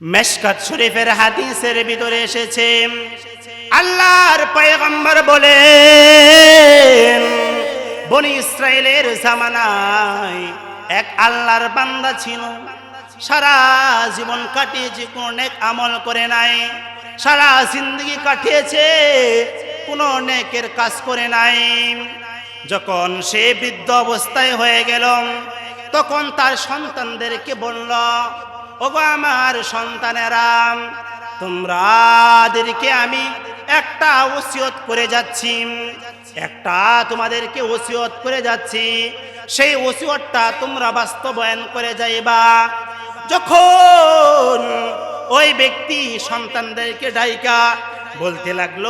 মেশকাত শরীফের হাদিসের ভিতরে এসেছে, আল্লাহর পয়গম্বর বলেন, বনি ইসরায়েলের জামানায় এক আল্লাহর বান্দা ছিল। সারা জীবন কাটিয়েছে, কোন নেক আমল করে নাই। সারা জিন্দগি কাটিয়েছে, কোনো নেকের কাজ করে নাই। যখন সে বৃদ্ধ অবস্থায় হয়ে গেল, তখন তার সন্তানদেরকে বলল ওগো আমার সন্তানেরা তোমরাদেরকে আমি একটা ওসিয়ত করে যাচ্ছি। একটা তোমাদেরকে ওসিয়ত করে যাচ্ছি। সেই ওসিয়তটা তোমরা বাস্তবায়ন করে যাইবা। যখন ওই ব্যক্তি সন্তানদেরকে ডাইকা, বলতে লাগল,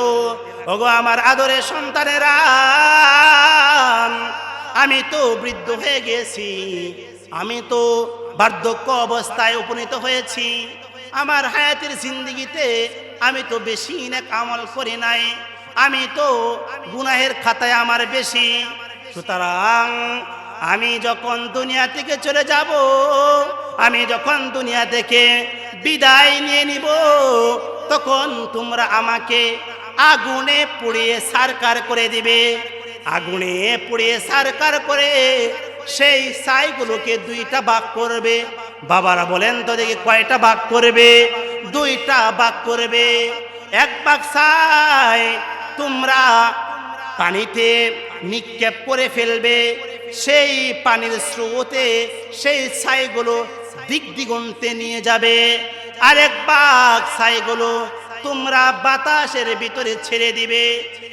ওগো আমার আদরের সন্তানেরা, আমি তো বৃদ্ধ হয়ে গেছি। আমি তো বার্ধক্য অবস্থায় উপনীত হয়েছি। আমার হায়াতের জিন্দিগিতে আমি তো বেশি নেক আমল করি নাই। আমি তো গুনাহের খাতায় আমার বেশি। সুতরাং আমি যখন দুনিয়া থেকে চলে যাব, আমি যখন দুনিয়া থেকে বিদায় নিয়ে নিব, তখন তোমরা আমাকে আগুনে পুড়িয়ে সারকার করে দিবে। আগুনে পুড়িয়ে সারকার করে সেই ছাইগুলোকে দুইটা ভাগ করবে। বাবারা বলেন তো দেখি কয়টা ভাগ করবে? দুইটা ভাগ করবে। এক ভাগ ছাই তোমরা পানিতে নিক্ষেপ করে ফেলবে। সেই পানির স্রোতে সেই ছাইগুলো দিক দিগন্তে নিয়ে যাবে। আরেক বাঘ ছাইগুলো তোমরা বাতাসের ভিতরে ছেড়ে দিবে।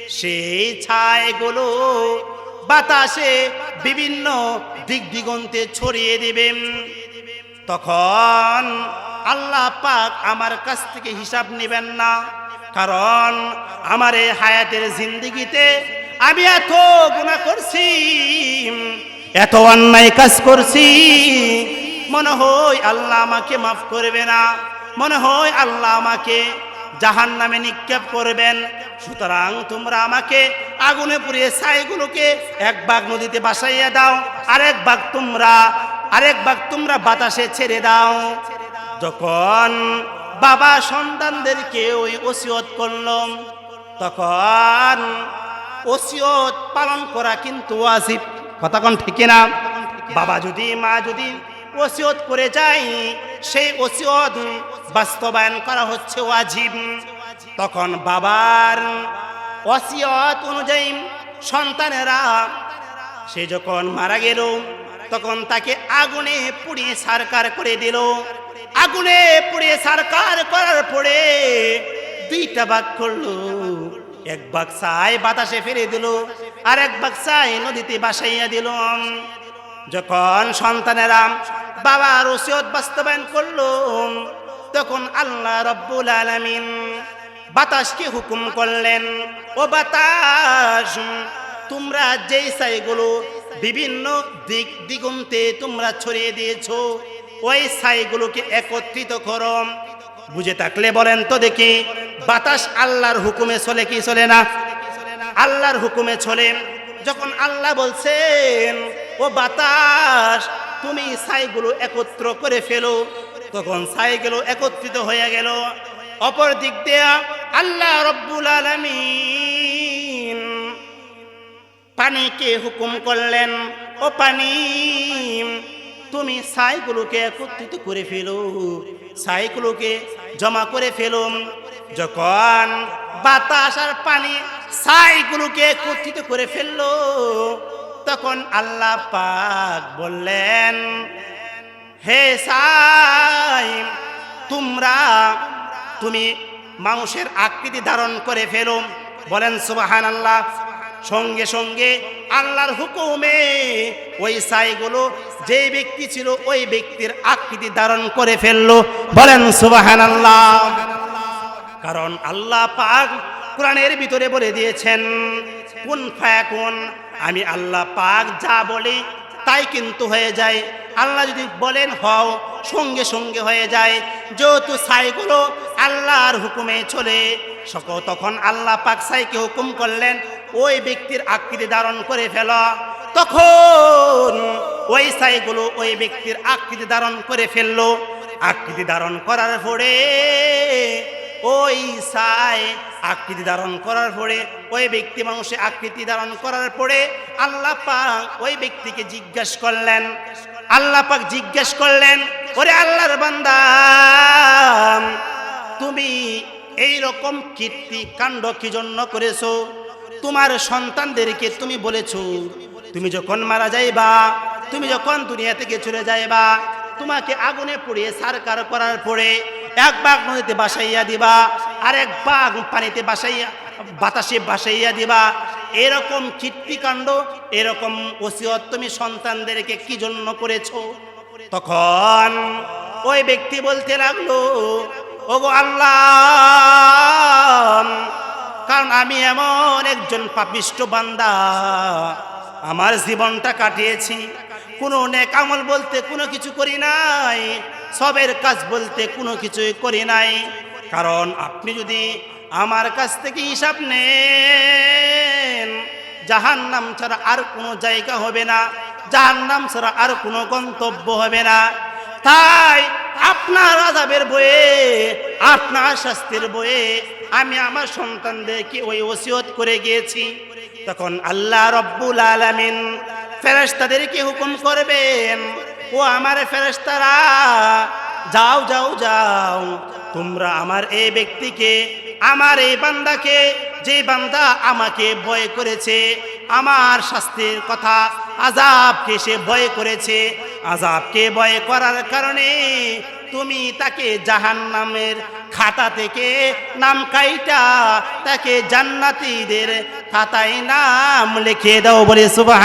সেই ছাইগুলো বাতাসে বিভিন্ন দিক দিগন্তে ছড়িয়ে দিবেন। তখন আল্লাহ পাক আমার কাছ থেকে হিসাব নেবেন না। কারণ আমার এই হায়াতের জিন্দিগিতে আমি এত গুণা করছি, এত অন্যায় কাজ করছি, মনে হয় আল্লাহ আমাকে মাফ করবে না। মনে হয় আল্লাহ আমাকে জাহান নামে নিক্ষেপ করবেন। সুতরাং তোমরা আমাকে আগুনে পুড়িয়ে ছাইগুলোকে এক ভাগ নদীতে বাসাইয়া দাও, আরেক ভাগ তোমরা, আরেক ভাগ তোমরা বাতাসে ছেড়ে দাও। যখন বাবা সন্তানদেরকে ওই ওসিয়ত করলাম তখন ওসিয়ত পালন করা কিন্তু ওয়াজিব। কথা কোন ঠিক না বাবা যদি, মা যদি ওসিয়ত করে যায়, সেই ওসিয়ত বাস্তবায়ন করা হচ্ছে ওয়াজিব। তখন বাবার ওসিয়ত অনুযায়ী সন্তানেরা, সে যখন মারা গেল, তখন তাকে আগুনে পুড়িয়ে সারকার করে দিল। আগুনে পুড়িয়ে সারকার করার পরে দুইটা ভাগ করল। এক বাক্সায় বাতাসে ফেলে দিল, আর এক বাক্সায় নদীতে বাসাইয়া দিল। যখন সন্তানেরা বাবার ওসিয়ত বাস্তবায়ন করল, তখন আল্লাহ রব্বুল আলামিন বাতাসকে হুকুম করলেন। ও বাতাস, তোমরা যেই ছাইগুলো বিভিন্ন দিক দিগন্তে তোমরা ছড়িয়ে দিয়েছ, ওই ছাইগুলোকে একত্রিত করো। বুঝে থাকলে বলেন তো দেখি, বাতাস আল্লাহর হুকুমে চলে কি চলে না? আল্লাহর হুকুমে চলে। যখন আল্লাহ বলছেন, ও বাতাস, তুমি ছাইগুলো একত্র করে ফেলো। তখন ছাইগুলো একত্রিত হয়ে গেল। অপর দিক দেয়া আল্লাহ রব্বুল আলমিন পানিকে হুকুম করলেন, ও পানি, তুমি ছাইগুলোকে একত্রিত করে ফেলো, ছাইগুলোকে জমা করে ফেলো। যখন বাতাস আর পানি ছাইগুলোকে একত্রিত করে ফেলল, তখন আল্লাহ পাক বললেন, হে সাই তোমরা, তুমি মানুষের আকৃতি ধারণ করে ফেলো বলেন সুবাহান আল্লাহ সঙ্গে সঙ্গে আল্লাহর হুকুমে ওই সাইগুলো যে ব্যক্তি ছিল ওই ব্যক্তির আকৃতি ধারণ করে ফেলল। বলেন সুবাহান আল্লাহ কারণ আল্লাহ পাক কোরআনের ভিতরে বলে দিয়েছেন, কোন ফায়াকুন আমি আল্লাহ পাক যা বলি তাই কিন্তু হয়ে যায়। আল্লাহ যদি বলেন, হও সঙ্গে সঙ্গে হয়ে যায়। যেহেতু ছাইগুলো আল্লাহর হুকুমে চলে। সক, তখন আল্লাহ পাক সাইকে হুকুম করলেন, ওই ব্যক্তির আকৃতি ধারণ করে ফেল। তখন ওই সাইগুলো ওই ব্যক্তির আকৃতি ধারণ করে ফেলল। আকৃতি ধারণ করার পরে ওই সাই আকৃতি ধারণ করার পরে, ওই ব্যক্তি মানুষে আকৃতি ধারণ করার পরে আল্লাহ পাক ওই ব্যক্তিকে জিজ্ঞেস করলেন। আল্লাহ পাক জিজ্ঞেস করলেন, ওরে আল্লাহর বান্দা তুমি এই রকম কীর্তি, কাণ্ড কি জন্য করেছ? তোমার সন্তানদেরকে তুমি বলেছ, তুমি যখন মারা যাইবা, তুমি যখন দুনিয়া থেকে চলে যাইবা, তোমাকে আগুনে পুড়িয়ে সারকার করার পরে এক বাঘ নদীতে বাসাইয়া দিবা, আর এক বাঘ পানিতে বাসাইয়া বাতাসে বাসাইয়া দিবা। এরকম কীর্তিকাণ্ড এরকম ওসিয়ত তুমি সন্তানদেরকে কি জন্য করেছ? তখন ওই ব্যক্তি বলতে লাগল ওগো আল্লাহ, কারণ আমি এমন একজন পাপিষ্ট বান্দা, আমার জীবনটা কাটিয়েছি। কোনো নেক আমল বলতে কোনো কিছু করি নাই, সবের কাজ বলতে কোনো কিছুই করি নাই। কারণ আপনি যদি আমার কাছ থেকে হিসাব নেন জাহান নাম ছাড়া আর কোনো জায়গা হবে না জাহান নাম ছাড়া আর কোনো গন্তব্য হবে না। তাই আপনার আজাবের বয়ে আপনার শাস্তির বয়ে আমি আমার সন্তানদেরকে ওই ওসিয়ত করে গিয়েছি। তখন আল্লাহ রব্বুল আলামিন ফেরেশতাদেরকে হুকুম করবেন, ও আমার ফেরেশতারা, যাও যাও যাও। তোমরা আমার এই ব্যক্তিকে, আমার এই বান্দাকে, যে বান্দা আমাকে ভয় করেছে, আমার শাস্তির কথা আজাবকে সে ভয় করেছে আজাবকে ভয় করার কারণে তুমি তাকে জাহান নামের খাতা থেকে নাম কাইটা তাকে জান্নাতিদের খাতায় নাম লিখে দাও বলে সুবাহ